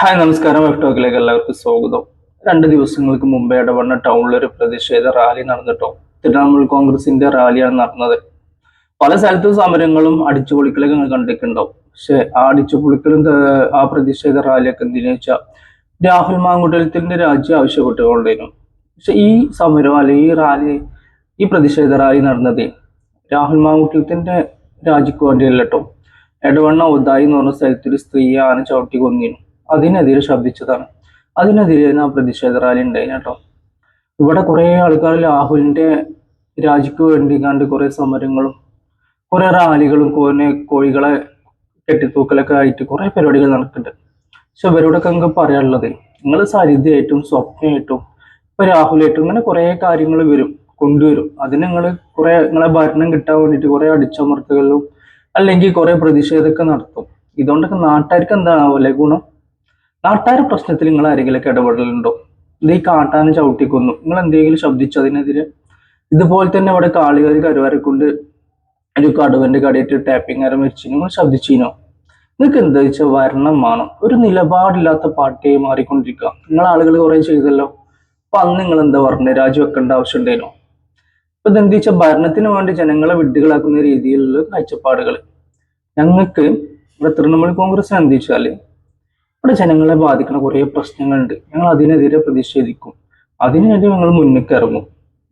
Hi നമസ്കാരം. Web ടോക്കിലേക്ക് എല്ലാവർക്കും സ്വാഗതം. രണ്ട് ദിവസങ്ങൾക്ക് മുമ്പ് ഇടവണ്ണ ടൗണിൽ ഒരു പ്രതിഷേധ റാലി നടന്നിട്ടോ? തൃണമൂൽ കോൺഗ്രസിന്റെ റാലിയാണ് നടന്നത്. പല സ്ഥലത്തും സമരങ്ങളും അടിച്ചുപൊളിക്കലൊക്കെ നിങ്ങൾ കണ്ടിട്ടുണ്ടാവും പക്ഷെ ആ അടിച്ചുപൊളിക്കലും പൊളിക്കലും ആ പ്രതിഷേധ റാലിയൊക്കെ എന്തിനു വെച്ചാൽ രാഹുൽ മാങ്കുട്ടലത്തിന്റെ രാജ്യം ആവശ്യപ്പെട്ടുകൊണ്ടിരുന്നു. പക്ഷെ ഈ സമരം അല്ലെങ്കിൽ ഈ റാലി ഈ പ്രതിഷേധ റാലി നടന്നത് രാഹുൽ മാങ്കുട്ടലത്തിന്റെ രാജിക്ക് വേണ്ടിയല്ലോ ഇടവണ്ണ ഉദായി എന്ന് പറഞ്ഞ സ്ഥലത്ത് ഒരു സ്ത്രീയെ ആന ചവിട്ടി കൊന്നിരുന്നു. അതിനെതിരെ ശബ്ദിച്ചതാണ്. അതിനെതിരെ ആ പ്രതിഷേധ റാലി ഉണ്ടായി കേട്ടോ. ഇവിടെ കുറേ ആൾക്കാർ രാഹുലിന്റെ രാജിക്ക് വേണ്ടി കണ്ട് കുറേ സമരങ്ങളും കുറേ റാലികളും കോനെ കോഴികളെ കെട്ടിത്തൂക്കലൊക്കെ ആയിട്ട് കുറേ പരിപാടികൾ നടക്കുന്നുണ്ട്. പക്ഷെ ഇവരോടൊക്കെ നമുക്ക് പറയാനുള്ളത് നിങ്ങൾ സരിതയായിട്ടും സ്വപ്നമായിട്ടും ഇപ്പൊ രാഹുലായിട്ടും ഇങ്ങനെ കുറെ കാര്യങ്ങൾ വരും കൊണ്ടുവരും. അതിന് നിങ്ങൾ കുറേ നിങ്ങളെ ഭരണം കിട്ടാൻ വേണ്ടിയിട്ട് കുറെ അടിച്ചമർത്തലും അല്ലെങ്കിൽ കുറേ പ്രതിഷേധമൊക്കെ നടത്തും. ഇതുകൊണ്ടൊക്കെ നാട്ടുകാർക്ക് എന്താണാവല്ലേ ഗുണം? നാട്ടുകാർ പ്രശ്നത്തിൽ നിങ്ങൾ ആരെങ്കിലൊക്കെ ഇടപെടലുണ്ടോ? ഇത് ഈ കാട്ടാനെ ചവിട്ടിക്കൊന്നു. നിങ്ങൾ എന്തെങ്കിലും ശബ്ദിച്ചു അതിനെതിരെ? ഇതുപോലെ തന്നെ അവിടെ കാളികാർ കരുവാരെ കൊണ്ട് ഒരു കടുവന്റെ കടയിട്ട് ടാപ്പിംഗ് ആരം മരിച്ചു. നിങ്ങൾ ശബ്ദിച്ചിനോ? നിങ്ങൾക്ക് എന്താ വെച്ചാൽ വരണം വേണം. ഒരു നിലപാടില്ലാത്ത പാർട്ടിയായി മാറിക്കൊണ്ടിരിക്കുക. നിങ്ങൾ ആളുകൾ കുറെ ചെയ്തല്ലോ. അപ്പൊ അന്ന് നിങ്ങൾ എന്താ പറഞ്ഞത് രാജിവെക്കേണ്ട ആവശ്യം ഉണ്ടേനോ? അപ്പൊ ഇതെന്ത് വെച്ചാൽ ഭരണത്തിന് വേണ്ടി ജനങ്ങളെ വിഡ്ഢികളാക്കുന്ന രീതിയിലുള്ള കാഴ്ചപ്പാടുകൾ ഞങ്ങൾക്ക് ഇവിടെ തൃണമൂൽ കോൺഗ്രസ് എന്ത് വെച്ചാൽ ഇവിടെ ജനങ്ങളെ ബാധിക്കുന്ന കുറേ പ്രശ്നങ്ങളുണ്ട്. ഞങ്ങൾ അതിനെതിരെ പ്രതിഷേധിക്കും. അതിനുവേണ്ടി ഞങ്ങൾ മുന്നിലേക്ക് ഇറങ്ങും.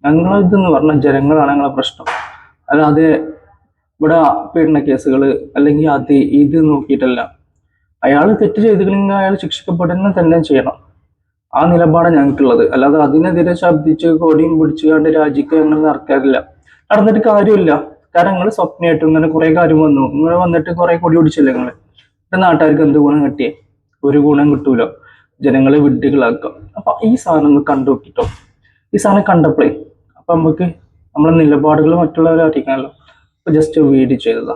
ഞങ്ങളിതെന്ന് പറഞ്ഞാൽ ജനങ്ങളാണ് ഞങ്ങളുടെ പ്രശ്നം. അല്ലാതെ ഇവിടെ പീഡന കേസുകൾ അല്ലെങ്കിൽ അത് ഇത് നോക്കിയിട്ടല്ല. അയാൾ തെറ്റ് ചെയ്തിട്ടുണ്ടെങ്കിൽ അയാൾ ശിക്ഷിക്കപ്പെടുന്ന തന്നെ ചെയ്യണം. ആ നിലപാടാണ് ഞങ്ങൾക്കുള്ളത്. അല്ലാതെ അതിനെതിരെ ശബ്ദിച്ച് കൊടിയും പിടിച്ചുകൊണ്ട് രാജിക്ക് ഞങ്ങൾ നടക്കാറില്ല. നടന്നിട്ട് കാര്യമില്ല. കാരണം നിങ്ങൾ സ്വപ്നമായിട്ടും ഇങ്ങനെ കുറെ കാര്യം വന്നു. നിങ്ങൾ വന്നിട്ട് കുറേ കൊടി പിടിച്ചില്ല നിങ്ങൾ നാട്ടുകാർക്ക് എന്ത് ഗുണം കിട്ടിയേ? ഒരു ഗുണം കിട്ടൂല. ജനങ്ങളെ വിഡ്ഢികളാക്കുക. അപ്പൊ ഈ സാധനം കണ്ടു നോക്കിട്ടോ. ഈ സാധനം കണ്ടപ്പോഴേ അപ്പൊ നമുക്ക് നമ്മളെ നിലപാടുകൾ മറ്റുള്ളവരെ അറിയിക്കാനല്ലോ. അപ്പൊ ജസ്റ്റ് വീഡിയോ ചെയ്തതാ.